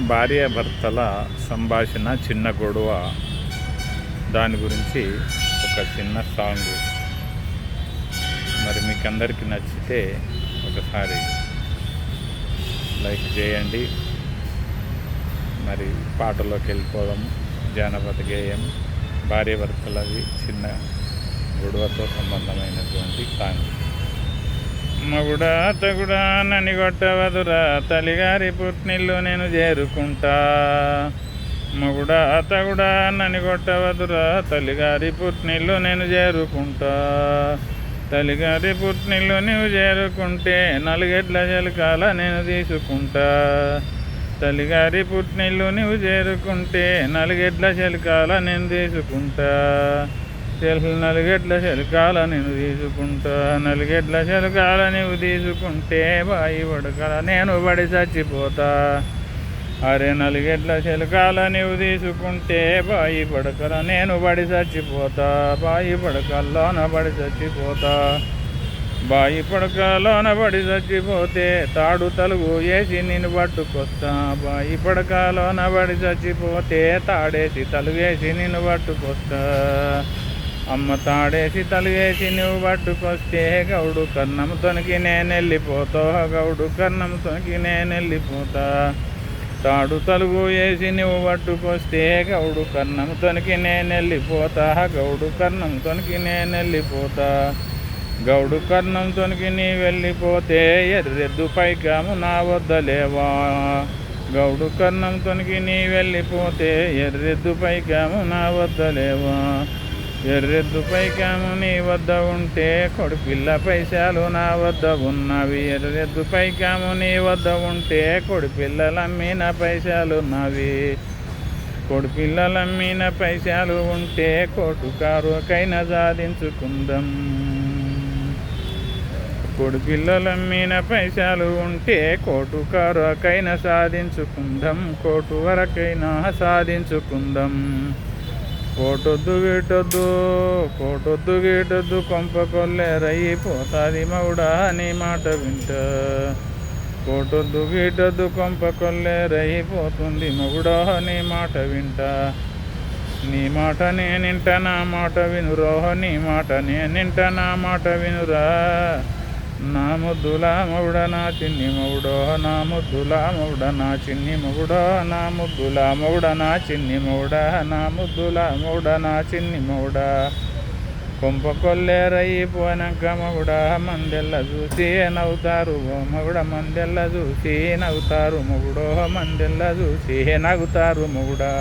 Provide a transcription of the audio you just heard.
భార్యాభర్తల సంభాషణ చిన్న గొడవ. దాని గురించి ఒక చిన్న సాంగ్. మరి మీకు అందరికీ నచ్చితే ఒకసారి లైక్ చేయండి. మరి పాటలోకి వెళ్ళిపోదాం. జానపద గేయం భార్యాభర్తలవి చిన్న గొడవతో సంబంధమైనటువంటి సాంగ్. మగుడా తగుడా నని కొట్టవదురా. తల్లిగారి పుట్టినిల్లు నేను చేరుకుంటా. మగుడా తగుడా నని కొట్టవదురా. తల్లిగారి పుట్టినిల్లు నేను చేరుకుంటా. తల్లిగారి పుట్టినిల్లు నువ్వు చేరుకుంటే నలుగెడ్ల జలకాల నేను తీసుకుంటా. తల్లిగారి పుట్టినిల్లు నువ్వు చేరుకుంటే నలుగెడ్ల చెలకాల నేను తీసుకుంటా. తెలుసు నలుగెట్ల చెలకాల నేను తీసుకుంటా నలుగెట్ల చెలకాల నీవు తీసుకుంటే బాయి పడకల నేను పడి చచ్చిపోతా. అరే నలుగెట్ల చెలకాల నీవు తీసుకుంటే బాయి పడకల నేను పడి చచ్చిపోతా బాయి పడకల్లోన పడి చచ్చిపోతా. బాయి పడకలోన పడి చచ్చిపోతే తాడు తలుగు వేసి నిన్ను పట్టుకొస్తా. బాయి పడకలోన పడి చచ్చిపోతే తాడేసి తలుగేసి నేను పట్టుకొస్తా. అమ్మ తాడేసి తలుగేసి నువ్వు పట్టుకొస్తే గౌడు కన్నంతోనికి నేను వెళ్ళిపోతా గౌడు కన్నంతోనికి నేను వెళ్ళిపోతా తాడు తలుగు వేసి నువ్వు పట్టుకొస్తే గౌడు కన్నంతోనికి నేను వెళ్ళిపోతా గౌడు కన్నంతోనికి నేను వెళ్ళిపోతా గౌడు కర్ణం తొనికి నీ వెళ్ళిపోతే ఎర్రెద్దు పైకాము నా వద్దలేవా గౌడు కర్ణం తొనికి నీ వెళ్ళిపోతే ఎర్రెద్దు పైకాము నా వద్దలేవా ఎర్రెద్దు పైకాము నీ వద్ద ఉంటే కొడిపిల్ల పైసలు నా వద్ద ఉన్నవి. ఎర్రెద్దు పైకాము నీ వద్ద ఉంటే కొడిపిల్లలమ్మిన పైసలు ఉన్నవి. కొడిపిల్లలమ్మిన పైసలు ఉంటే కోటుకారుకైన సాధించుకుందాం. కొడు పిల్లలమ్మిన పైసలు ఉంటే కోటుకారుకైన సాధించుకుందాం. కోటు వరకైనా సాధించుకుందాం. కోటొద్దు గీటొద్దు కోటొద్దు గీటొద్దు కొంప కొల్లేరయ్యిపోతాది మౌడా నీ మాట వింట. కోటొద్దు గీటొద్దు కొంప కొల్లేరయ్యిపోతుంది మగుడా నీ మాట వింట. నీ మాట నేనింట నా మాట వినురో నీ మాట నేనింట నా మాట వినురా. నా ముద్దుల మౌడ నా చిన్ని మౌడో నా ముద్దుల మౌడ నా చిన్ని నా ముద్దుల మౌడ నా చిన్ని మౌడ నా ముద్దుల మౌడ నా చిన్ని మౌడ కొంప కొల్లేరయ్యిపోయినాక మగుడ మందెల్ల చూసి నవ్వుతారు మగుడ మందెల్ల చూసి నవ్వుతారు మగుడో మందెల్ల చూసి నవ్వుతారు మగుడా.